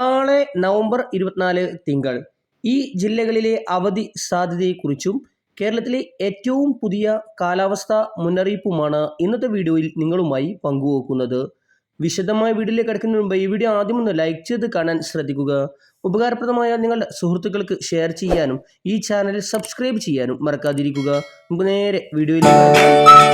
നാളെ നവംബർ ഇരുപത്തിനാല് തിങ്കൾ. ഈ ജില്ലകളിലെ അവധി സാധ്യതയെക്കുറിച്ചും കേരളത്തിലെ ഏറ്റവും പുതിയ കാലാവസ്ഥ മുന്നറിയിപ്പുമാണ് ഇന്നത്തെ വീഡിയോയിൽ നിങ്ങളുമായി പങ്കുവെക്കുന്നത്. വിശദമായ വീഡിയോയിലേക്ക് കിടക്കുന്നതിന് മുമ്പ് ഈ വീഡിയോ ആദ്യം ഒന്ന് ലൈക്ക് ചെയ്ത് കാണാൻ ശ്രദ്ധിക്കുക. ഉപകാരപ്രദമായ നിങ്ങളുടെ സുഹൃത്തുക്കൾക്ക് ഷെയർ ചെയ്യാനും ഈ ചാനൽ സബ്സ്ക്രൈബ് ചെയ്യാനും മറക്കാതിരിക്കുക. നമുക്ക് നേരെ വീഡിയോയിലേക്ക്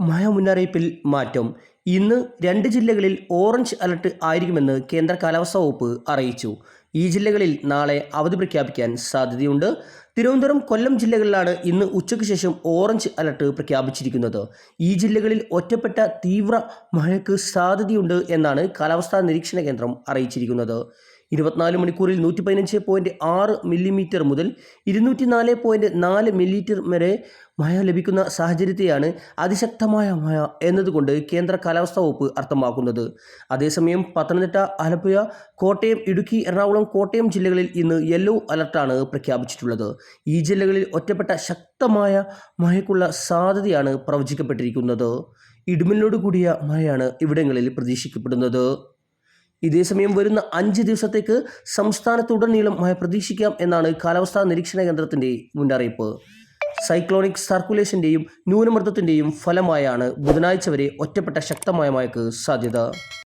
മഴ മുന്നറിയിപ്പിൽ മാറ്റം. ഇന്ന് രണ്ട് ജില്ലകളിൽ ഓറഞ്ച് അലർട്ട് ആയിരിക്കുമെന്ന് കേന്ദ്ര കാലാവസ്ഥാ വകുപ്പ് അറിയിച്ചു. ഈ ജില്ലകളിൽ നാളെ അവധി പ്രഖ്യാപിക്കാൻ സാധ്യതയുണ്ട്. തിരുവനന്തപുരം കൊല്ലം ജില്ലകളിലാണ് ഇന്ന് ഉച്ചയ്ക്ക് ശേഷം ഓറഞ്ച് അലർട്ട് പ്രഖ്യാപിച്ചിരിക്കുന്നത്. ഈ ജില്ലകളിൽ ഒറ്റപ്പെട്ട തീവ്ര മഴയ്ക്ക് സാധ്യതയുണ്ട് എന്നാണ് കാലാവസ്ഥാ നിരീക്ഷണ കേന്ദ്രം അറിയിച്ചിരിക്കുന്നത്. ഇരുപത്തിനാല് മണിക്കൂറിൽ നൂറ്റി പതിനഞ്ച് പോയിന്റ് ആറ് മില്ലിമീറ്റർ മുതൽ ഇരുന്നൂറ്റി നാല് പോയിന്റ് നാല് മില്ലിമീറ്റർ വരെ മഴ ലഭിക്കുന്ന സാഹചര്യത്തെയാണ് അതിശക്തമായ മഴ എന്നതുകൊണ്ട് കേന്ദ്ര കാലാവസ്ഥാ വകുപ്പ് അർത്ഥമാക്കുന്നത്. അതേസമയം പത്തനംതിട്ട ആലപ്പുഴ കോട്ടയം ഇടുക്കി എറണാകുളം കോട്ടയം ജില്ലകളിൽ ഇന്ന് യെല്ലോ അലർട്ടാണ് പ്രഖ്യാപിച്ചിട്ടുള്ളത്. ഈ ജില്ലകളിൽ ഒറ്റപ്പെട്ട ശക്തമായ മഴയ്ക്കുള്ള സാധ്യതയാണ് പ്രവചിക്കപ്പെട്ടിരിക്കുന്നത്. ഇടിമിന്നലോട് കൂടിയ മഴയാണ് ഇവിടങ്ങളിൽ പ്രതീക്ഷിക്കപ്പെടുന്നത്. ഇതേസമയം വരുന്ന അഞ്ച് ദിവസത്തേക്ക് സംസ്ഥാനത്തുടനീളം മഴ പ്രതീക്ഷിക്കാം എന്നാണ് കാലാവസ്ഥാ നിരീക്ഷണ കേന്ദ്രത്തിന്റെ മുന്നറിയിപ്പ്. സൈക്ലോണിക് സർക്കുലേഷന്റെയും ന്യൂനമർദ്ദത്തിന്റെയും ഫലമായാണ് ബുധനാഴ്ച വരെ ഒറ്റപ്പെട്ട ശക്തമായ മഴയ്ക്ക് സാധ്യത.